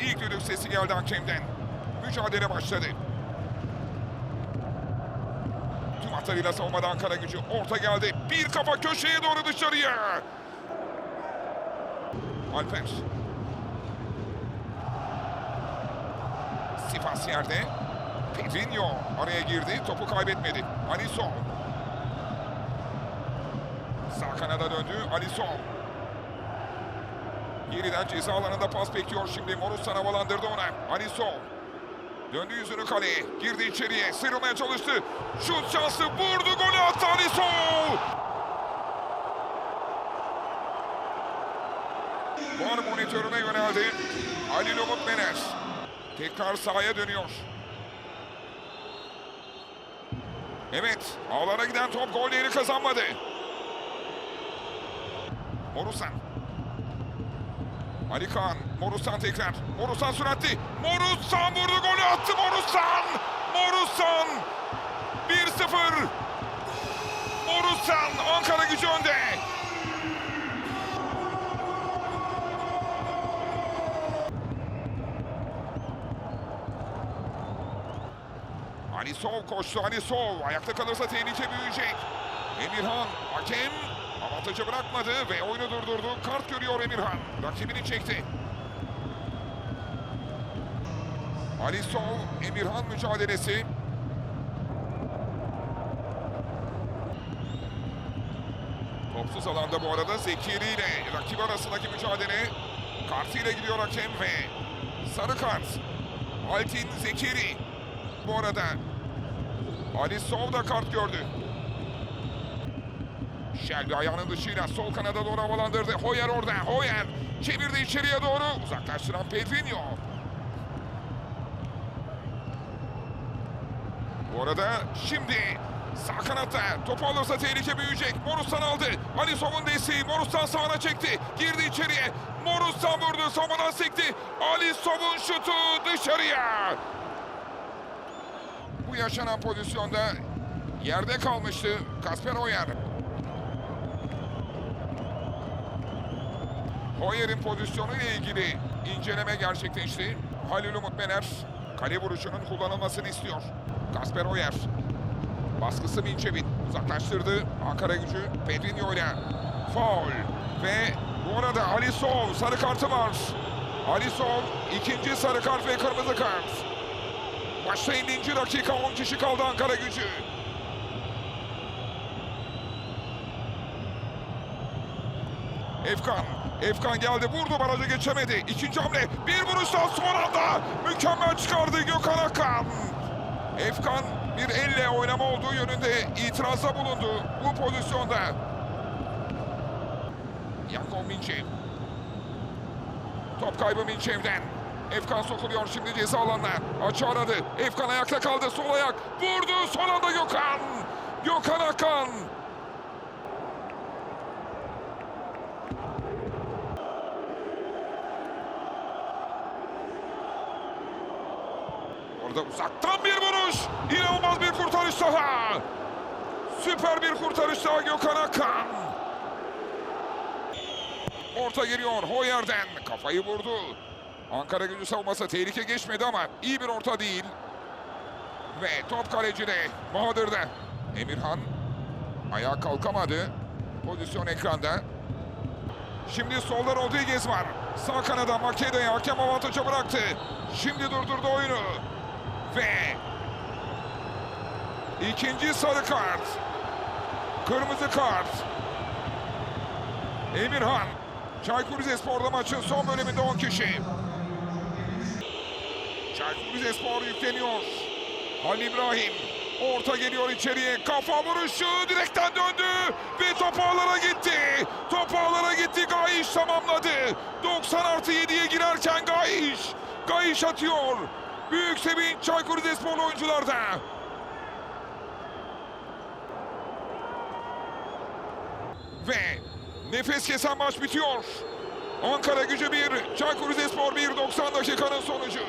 İlk düdük sesi geldi hakemden. Mücadele başladı. Tüm hatlarıyla savunmada Ankara gücü. Orta geldi. Bir kafa köşeye doğru dışarıya. Alper. Sivas yerde. Pedrinho araya girdi. Topu kaybetmedi. Alisson. Sağ kanada döndü. Alisson. Yeniden ceza alanında pas bekliyor şimdi. Morussan havalandırdı ona. Alisson. Döndü yüzünü kaleye. Girdi içeriye. Sıyrılmaya çalıştı. Şut şansı vurdu. Golü attı Alisson. Var monitörüne yöneldi. Ali Umut Mener. Tekrar sahaya dönüyor. Evet, ağlara giden top gol değeri kazanmadı. Morusan. Ali Kaan, Morusan tekrar. Morusan süratli. Morusan vurdu golü attı Morusan. Morusan. 1-0. Morusan Ankara gücü önde. Alisov koştu Alisov. Ayakta kalırsa tehlike büyüyecek. Emirhan hakem avantajı bırakmadı ve oyunu durdurdu. Kart görüyor Emirhan. Rakibini çekti. Alisov Emirhan mücadelesi. Topsuz alanda bu arada Zekiri ile rakip arasındaki mücadele kartıyla gidiyor hakem ve sarı kart. Altin Zekiri. Bu arada Ali Sov da kart gördü. Shelby ayağının dışıyla sol kanada doğru havalandırdı. Hoyer orada. Hoyer çevirdi içeriye doğru. Uzaklaştıran Pedrinho. Bu arada şimdi sağ kanatta topu alırsa tehlike büyüyecek. Morus'tan aldı. Ali Sov'un desteği. Morus'tan sağına çekti. Girdi içeriye. Morus'tan vurdu. Savunmadan sekti. Ali Sov'un şutu dışarıya. Bu yaşanan pozisyonda yerde kalmıştı Kasper Hoyer. Hoyer'in pozisyonu ile ilgili inceleme gerçekleşti. Halil Umut Mener kale vuruşunun kullanılmasını istiyor. Kasper Hoyer. Baskısı Minçevin. Uzaklaştırdı. Ankara gücü Pedrinho ile. Faul. Ve bu arada Ali Sol sarı kartı var. Ali Sol ikinci sarı kart ve kırmızı kart. Maçta 50. dakika 10 kişi kaldı Ankara gücü. Efkan. Efkan geldi vurdu barajı geçemedi. İkinci hamle bir vuruştan son anda mükemmel çıkardı Gökhan Akan. Efkan bir elle oynama olduğu yönünde itirazda bulundu bu pozisyonda. Yakov Minçev. Top kaybı Minçev'den. Efkan sokuluyor şimdi ceza alanına. Açı aradı. Efkan ayakta kaldı. Sol ayak. Vurdu. Son anda Gökhan. Gökhan Akan. Orada uzaktan bir vuruş. İnanılmaz bir kurtarış daha. Süper bir kurtarış daha Gökhan Akan. Orta geliyor Hoyer'den. Kafayı vurdu. Ankara gücü savunması tehlike geçmedi ama iyi bir orta değil. Ve top kalecide Bahadır'da. Emirhan ayağa kalkamadı. Pozisyon ekranda. Şimdi solda Rodriguez var. Sağ kanada Makeda'yı hakem avantaja bıraktı. Şimdi durdurdu oyunu. Ve ikinci sarı kart. Kırmızı kart. Emirhan. Çaykur Rizespor'da maçın son bölümünde 10 kişi. Çaykur Rizespor yükleniyor. Halil İbrahim. Orta geliyor içeriye. Kafa vuruşu direkten döndü. Ve top ağlara gitti. Top ağlara gitti. Gayiş tamamladı. 90 artı 7'ye girerken Gayiş. Gayiş atıyor. Büyük sevinç Çaykur Rizespor oyuncularda. Ve nefes kesen maç bitiyor. Ankara gücü 1, Çaykur Rizespor 1, 90 dakikanın sonucu.